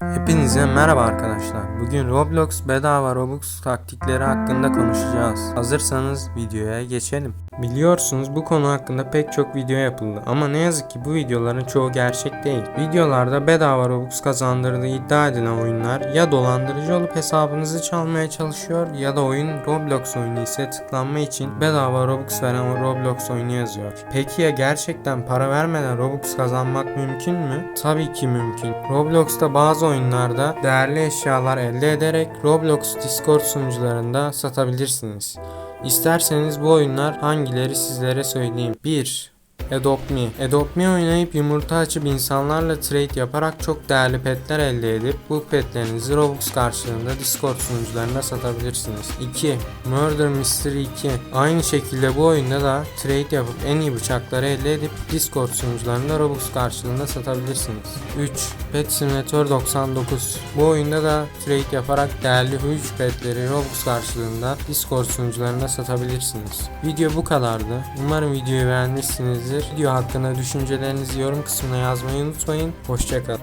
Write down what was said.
Hepinize merhaba arkadaşlar. Bugün Roblox bedava Robux taktikleri hakkında konuşacağız. Hazırsanız videoya geçelim. Biliyorsunuz bu konu hakkında pek çok video yapıldı ama ne yazık ki bu videoların çoğu gerçek değil. Videolarda bedava Robux kazandırdığı iddia edilen oyunlar ya dolandırıcı olup hesabınızı çalmaya çalışıyor ya da oyun Roblox oyunu ise tıklanma için bedava Robux veren Roblox oyunu yazıyor. Peki ya gerçekten para vermeden Robux kazanmak mümkün mü? Tabii ki mümkün. Roblox'ta bazı oyunlarda değerli eşyalar elde ederek Roblox Discord sunucularında satabilirsiniz. İsterseniz bu oyunlar hangileri sizlere söyleyeyim. 1. Adopt Me. Adopt Me oynayıp yumurta açıp insanlarla trade yaparak çok değerli petler elde edip bu petlerinizi Robux karşılığında Discord sunucularında satabilirsiniz. 2. Murder Mystery 2. Aynı şekilde bu oyunda da trade yapıp en iyi bıçakları elde edip Discord sunucularında Robux karşılığında satabilirsiniz. 3. Pet Simulator 99. Bu oyunda da trade yaparak değerli huge petleri Robux karşılığında Discord sunucularında satabilirsiniz. Video bu kadardı. Umarım videoyu beğenmişsinizdir. Video hakkında düşüncelerinizi yorum kısmına yazmayı unutmayın. Hoşçakalın.